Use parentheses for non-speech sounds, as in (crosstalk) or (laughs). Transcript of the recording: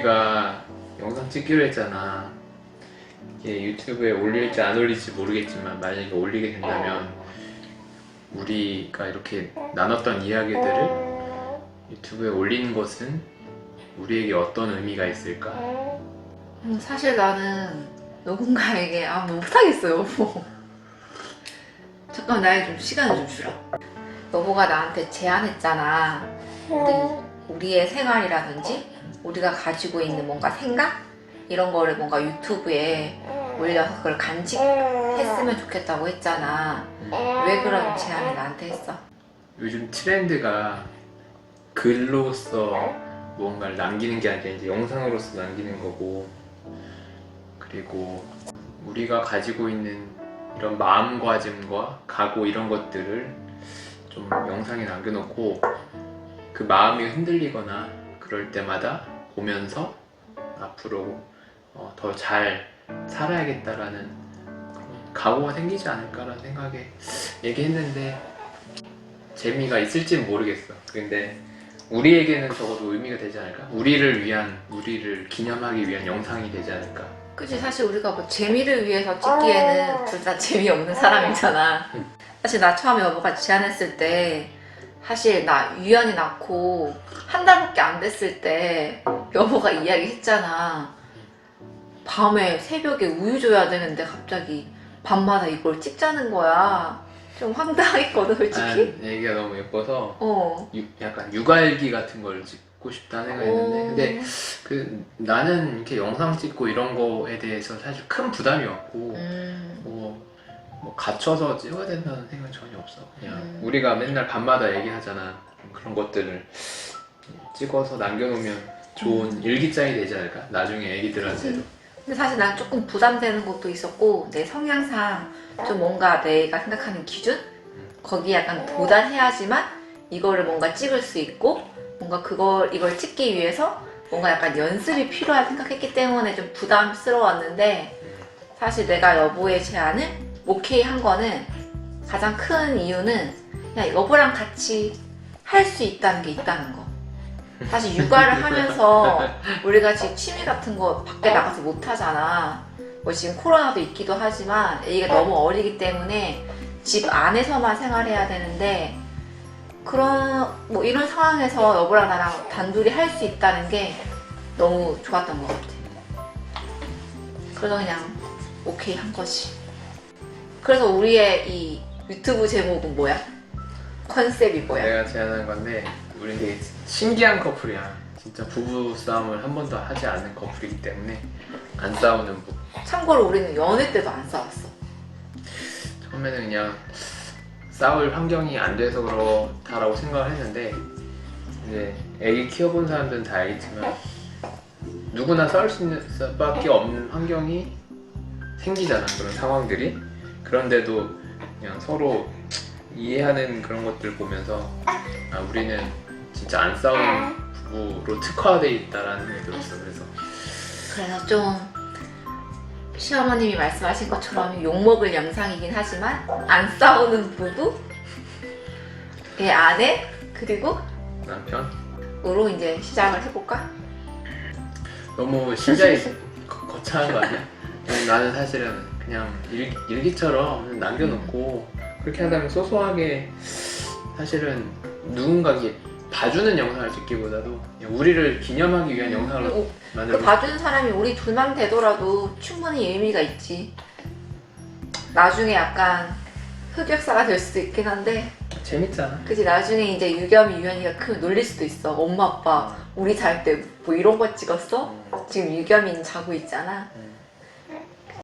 우리가 영상 찍기로 했잖아. 이게 유튜브에 올릴지 안 올릴지 모르겠지만 만약에 올리게 된다면 우리가 이렇게 나눴던 이야기들을 유튜브에 올리는 것은 우리에게 어떤 의미가 있을까? 음, 사실 나는 누군가에게 아 못하겠어요 여보 잠깐 나에 좀 시간을 좀 주라 여보가 나한테 제안했잖아 우리, 우리의 생활이라든지 우리가 가지고 있는 뭔가 생각 이런 거를 뭔가 유튜브에 올려서 그걸 간직했으면 좋겠다고 했잖아 왜 그런 제안을 나한테 했어? 요즘 트렌드가 글로서 무언가를 남기는 게 아니라 이제 영상으로서 남기는 거고 그리고 우리가 가지고 있는 이런 마음가짐과 각오 이런 것들을 좀 영상에 남겨놓고 그 마음이 흔들리거나 그럴 때마다 보면서 앞으로 어, 더잘 살아야겠다라는 그런 각오가 생기지 않을까라는 생각에 얘기했는데 재미가 있을지는 모르겠어. 근데 우리에게는 적어도 의미가 되지 않을까? 우리를 위한, 우리를 기념하기 위한 영상이 되지 않을까? 그치 사실 우리가 뭐 재미를 위해서 찍기에는 둘 다 재미없는 사람이잖아 사실 나 처음에 여보가 제안했을 때 사실 나 유연이 낳고 한 달밖에 안 됐을 때 여보가 이야기했잖아 밤에 새벽에 우유 줘야 되는데 갑자기 밤마다 이걸 찍자는 거야 좀 황당했거든 솔직히 난 얘기가 너무 예뻐서 어 유- 약간 육아일기 같은 걸 찍고 싶다 생각했는데 어. 근데 그 나는 이렇게 영상 찍고 이런 거에 대해서 사실 큰 부담이 없고 음, 뭐, 뭐 갇혀서 찍어야 된다는 생각 전혀 없어. 그냥 음. 우리가 맨날 밤마다 얘기하잖아. 그런 것들을 찍어서 남겨놓으면 좋은 일기장이 되지 않을까? 나중에 애기들한테도. 근데 사실 난 조금 부담되는 것도 있었고 내 성향상 좀 뭔가 내가 생각하는 기준 거기에 약간 도달해야지만 이거를 뭔가 찍을 수 있고 뭔가 그걸 이걸 찍기 위해서 뭔가 약간 연습이 필요할 생각했기 때문에 좀 부담스러웠는데 사실 내가 여보의 제안을 오케이 한 거는 가장 큰 이유는 그냥 여보랑 같이 할 수 있다는 게 있다는 거. 사실 육아를 하면서 우리가 지금 취미 같은 거 밖에 나가서 못 하잖아. 뭐 지금 코로나도 있기도 하지만 애기가 너무 어리기 때문에 집 안에서만 생활해야 되는데 그런 뭐 이런 상황에서 여보랑 나랑 단둘이 할 수 있다는 게 너무 좋았던 것 같아. 그래서 그냥 오케이 한 거지. 그래서 우리의 이 유튜브 제목은 뭐야? 컨셉이 뭐야? 내가 제안한 건데 우리 되게 신기한 커플이야. 진짜 부부 싸움을 한 번도 하지 않는 커플이기 때문에 안 싸우는 부. 참고로 우리는 연애 때도 안 싸웠어. 처음에는 그냥 싸울 환경이 안 돼서 그렇다라고 생각을 했는데 이제 애기 키워본 사람들은 다 알겠지만 누구나 싸울 수 있는 수밖에 없는 환경이 생기잖아 그런 상황들이 그런데도 그냥 서로 이해하는 그런 것들 보면서 아 우리는 진짜 안 싸우는 부부로 특화돼 있다라는 생각이 들었어 그래서 그래서 좀 시어머님이 말씀하신 것처럼 욕먹을 영상이긴 하지만 안 싸우는 부부, 의 아내? 그리고 남편? 으로 이제 시작을 해볼까? 너무 심장이 (laughs) 거- 거창한 거 아니야? 그냥 나는 사실은 그냥 일, 일기처럼 남겨놓고 그렇게 하다 보면 소소하게 사실은 누군가 이게 봐주는 영상을 찍기보다도 그냥 우리를 기념하기 위한 영상을 그 만들고 봐주는 사람이 우리 둘만 되더라도 충분히 의미가 있지. 나중에 약간 흑역사가 될 수도 있긴 한데. 재밌잖아. 그지 나중에 이제 유겸이 유연이가 크면 놀릴 수도 있어. 엄마 아빠 우리 잘 때 뭐 이런 거 찍었어? 지금 유겸이는 자고 있잖아. 음.